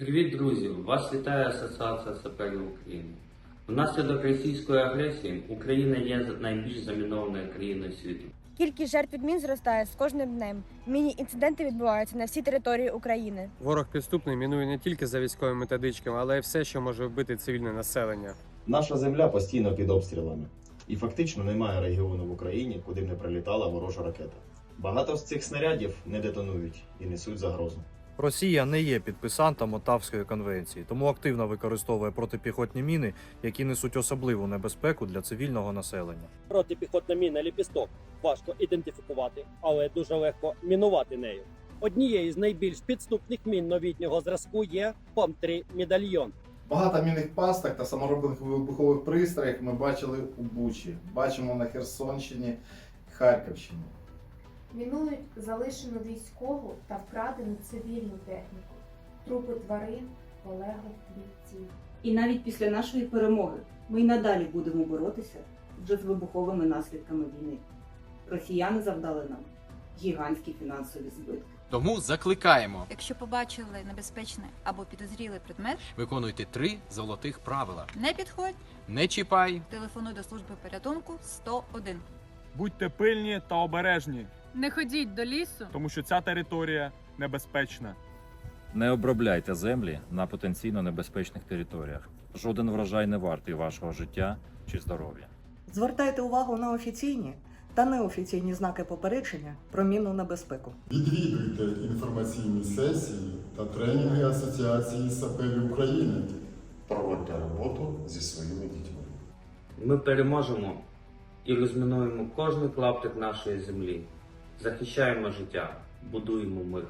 Привіт, друзі! Вас вітає Асоціація саперів України. Внаслідок російської агресії Україна є найбільш замінованою країною світу. Кількість жертв від мін зростає з кожним днем. Міні-інциденти відбуваються на всій території України. Ворог підступний мінує не тільки за військовими методичками, але й все, що може вбити цивільне населення. Наша земля постійно під обстрілами, і фактично немає регіону в Україні, куди б не прилітала ворожа ракета. Багато з цих снарядів не детонують і несуть загрозу. Росія не є підписантом Отавської конвенції, тому активно використовує протипіхотні міни, які несуть особливу небезпеку для цивільного населення. Протипіхотна міна ліпісток важко ідентифікувати, але дуже легко мінувати нею. Однією з найбільш підступних мін новітнього зразку є ПОМ-3 медальйон. Багатомінних пасток та саморобних вибухових пристроїв ми бачили у Бучі, бачимо на Херсонщині Харківщині. Мінують залишену військову та вкрадену цивільну техніку, трупи тварин, полеглих бійців. І навіть після нашої перемоги ми й надалі будемо боротися вже з вибуховими наслідками війни. Росіяни завдали нам гігантські фінансові збитки. Тому закликаємо Якщо побачили небезпечний або підозрілий предмет, виконуйте три золотих правила: не підходь, не чіпай, телефонуй до служби порятунку 101. Будьте пильні та обережні, Не ходіть до лісу. тому що ця територія небезпечна. Не обробляйте землі на потенційно небезпечних територіях. Жоден врожай не вартий вашого життя чи здоров'я. Звертайте увагу на офіційні та неофіційні знаки попередження про мінну небезпеку. Відвідуйте інформаційні сесії та тренінги Асоціації саперів України. Проводьте роботу зі своїми дітьми. Ми переможемо і розмінуємо кожний клаптик нашої землі. Захищаємо життя, будуємо мир.